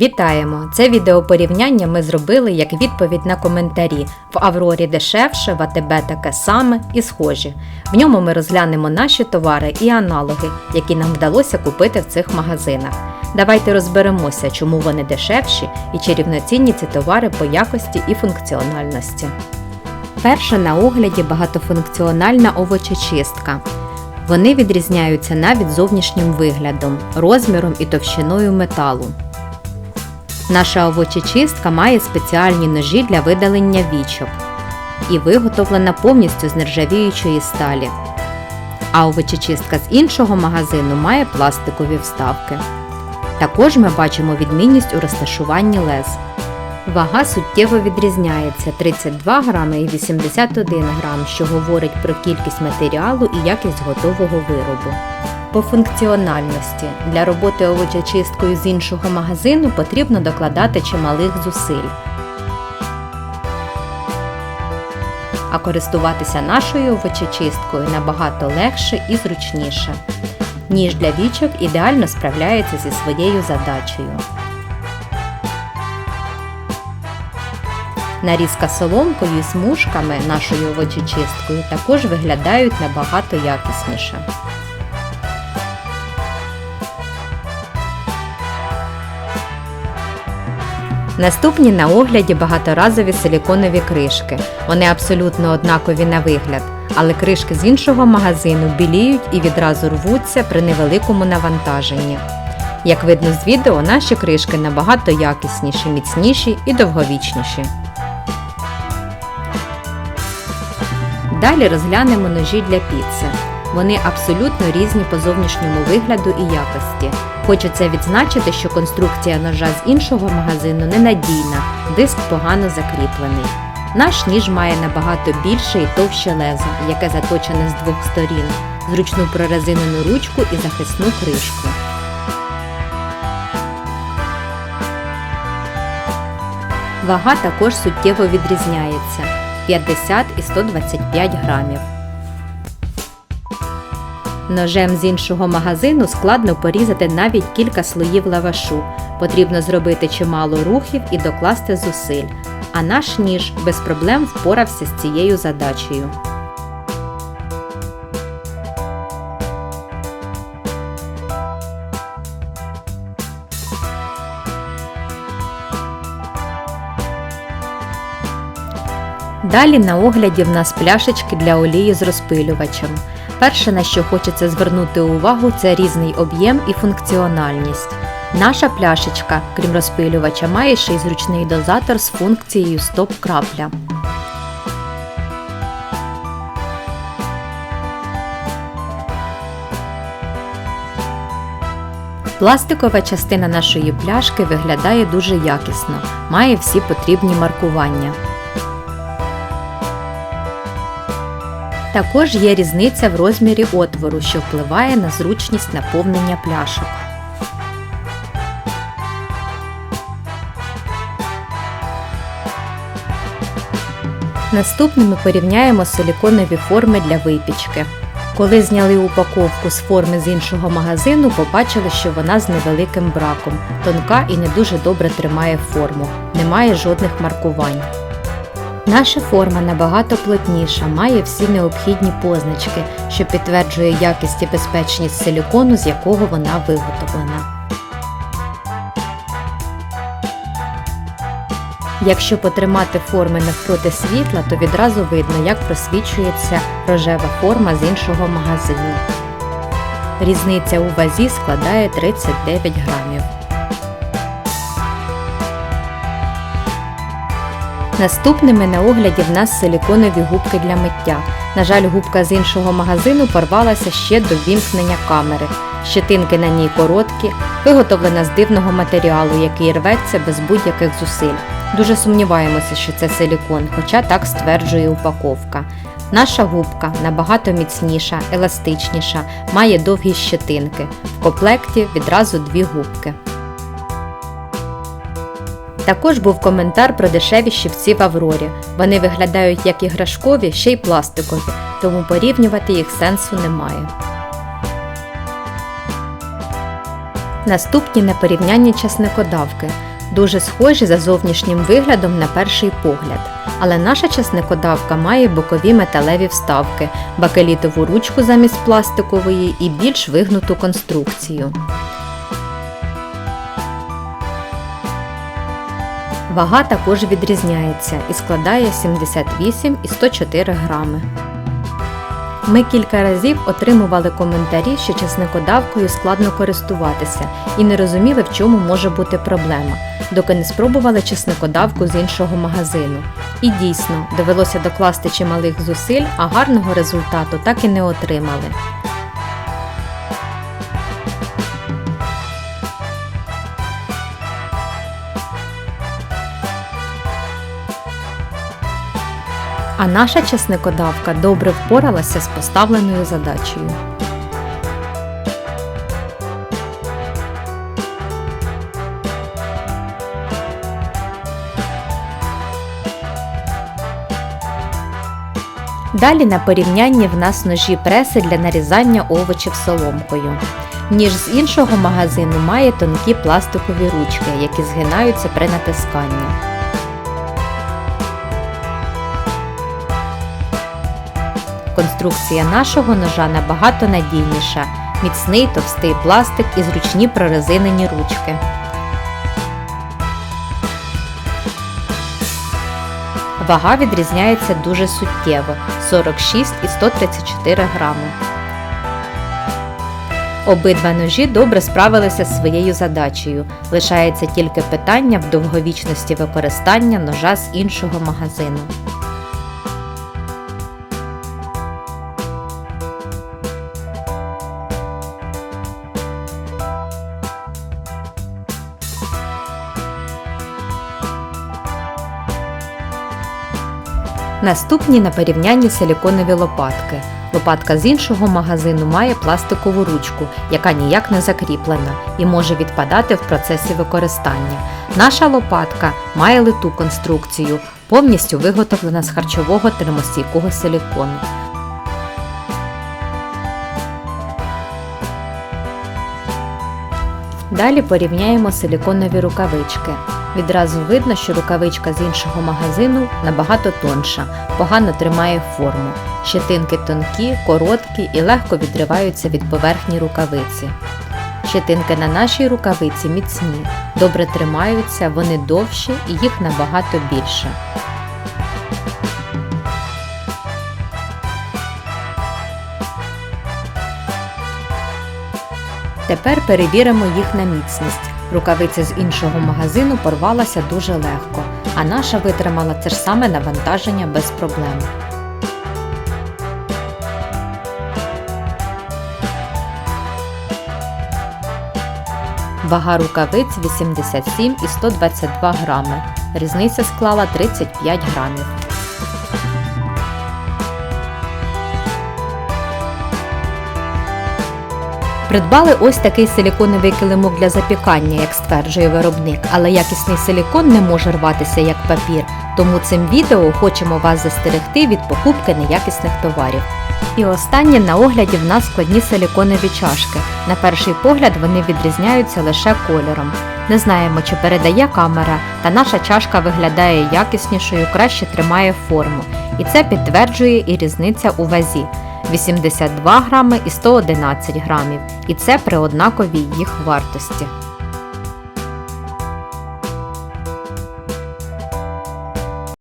Вітаємо! Це відеопорівняння ми зробили як відповідь на коментарі. В Аврорі дешевше, в АТБ таке саме і схожі. В ньому ми розглянемо наші товари і аналоги, які нам вдалося купити в цих магазинах. Давайте розберемося, чому вони дешевші і чи рівноцінні ці товари по якості і функціональності. Перша на огляді багатофункціональна овочечистка. Вони відрізняються навіть зовнішнім виглядом, розміром і товщиною металу. Наша овочечистка має спеціальні ножі для видалення вічок і виготовлена повністю з нержавіючої сталі. А овочечистка з іншого магазину має пластикові вставки. Також ми бачимо відмінність у розташуванні лез. Вага суттєво відрізняється 32 грами і 81 грам, що говорить про кількість матеріалу і якість готового виробу. По функціональності для роботи овочечисткою з іншого магазину потрібно докладати чималих зусиль. А користуватися нашою овочечисткою набагато легше і зручніше. Ніж для вічок ідеально справляється зі своєю задачею. Нарізка соломкою і смужками нашою овочечисткою також виглядають набагато якісніше. Наступні на огляді багаторазові силіконові кришки. Вони абсолютно однакові на вигляд, але кришки з іншого магазину біліють і відразу рвуться при невеликому навантаженні. Як видно з відео, наші кришки набагато якісніші, міцніші і довговічніші. Далі розглянемо ножі для піци. Вони абсолютно різні по зовнішньому вигляду і якості. Хочеться відзначити, що конструкція ножа з іншого магазину ненадійна, диск погано закріплений. Наш ніж має набагато більше і товще лезо, яке заточене з двох сторін, зручну прорезинену ручку і захисну кришку. Вага також суттєво відрізняється 50 і 125 грамів. Ножем з іншого магазину складно порізати навіть кілька слоїв лавашу. Потрібно зробити чимало рухів і докласти зусиль. А наш ніж без проблем впорався з цією задачею. Далі на огляді в нас пляшечки для олії з розпилювачем. Перше, на що хочеться звернути увагу, це різний об'єм і функціональність. Наша пляшечка, крім розпилювача, має ще й зручний дозатор з функцією стоп-крапля. Пластикова частина нашої пляшки виглядає дуже якісно, має всі потрібні маркування. Також є різниця в розмірі отвору, що впливає на зручність наповнення пляшок. Наступним ми порівняємо силіконові форми для випічки. Коли зняли упаковку з форми з іншого магазину, побачили, що вона з невеликим браком, тонка і не дуже добре тримає форму, немає жодних маркувань. Наша форма набагато плотніша, має всі необхідні позначки, що підтверджує якість і безпечність силікону, з якого вона виготовлена. Якщо потримати форми навпроти світла, то відразу видно, як просвічується рожева форма з іншого магазину. Різниця у вазі складає 39 грамів. Наступними на огляді в нас силіконові губки для миття. На жаль, губка з іншого магазину порвалася ще до вімкнення камери. Щетинки на ній короткі, виготовлена з дивного матеріалу, який рветься без будь-яких зусиль. Дуже сумніваємося, що це силікон, хоча так стверджує упаковка. Наша губка набагато міцніша, еластичніша, має довгі щетинки. В комплекті відразу дві губки. Також був коментар про дешеві щипці в Аврорі. Вони виглядають як іграшкові, ще й пластикові, тому порівнювати їх сенсу немає. Наступні непорівнянні часникодавки. Дуже схожі за зовнішнім виглядом на перший погляд. Але наша часникодавка має бокові металеві вставки, бакелітову ручку замість пластикової і більш вигнуту конструкцію. Вага також відрізняється і складає 78 і 104 грами. Ми кілька разів отримували коментарі, що чесникодавкою складно користуватися і не розуміли, в чому може бути проблема, доки не спробували чесникодавку з іншого магазину. І дійсно, довелося докласти чималих зусиль, а гарного результату так і не отримали. А наша чесникодавка добре впоралася з поставленою задачею. Далі на порівнянні в нас ножі преси для нарізання овочів соломкою. Ніж з іншого магазину має тонкі пластикові ручки, які згинаються при натисканні. Конструкція нашого ножа набагато надійніша, міцний товстий пластик і зручні прорезинені ручки. Вага відрізняється дуже суттєво 46 і 134 грами. Обидва ножі добре справилися з своєю задачею. Лишається тільки питання в довговічності використання ножа з іншого магазину. Наступні на порівнянні силіконові лопатки. Лопатка з іншого магазину має пластикову ручку, яка ніяк не закріплена і може відпадати в процесі використання. Наша лопатка має литу конструкцію, повністю виготовлена з харчового термостійкого силікону. Далі порівняємо силіконові рукавички. Відразу видно, що рукавичка з іншого магазину набагато тонша, погано тримає форму. Щетинки тонкі, короткі і легко відриваються від поверхні рукавиці. Щетинки на нашій рукавиці міцні, добре тримаються, вони довші і їх набагато більше. Тепер перевіримо їх на міцність. Рукавиця з іншого магазину порвалася дуже легко, а наша витримала це ж саме навантаження без проблем. Вага рукавиць 87 і 122 грами. Різниця склала 35 грамів. Придбали ось такий силіконовий килимок для запікання, як стверджує виробник, але якісний силікон не може рватися як папір, тому цим відео хочемо вас застерегти від покупки неякісних товарів. І останнє на огляді в нас складні силіконові чашки. На перший погляд вони відрізняються лише кольором. Не знаємо, чи передає камера, та наша чашка виглядає якіснішою, краще тримає форму. І це підтверджує і різниця у вазі. 82 грами і 111 грамів, і це при однаковій їх вартості.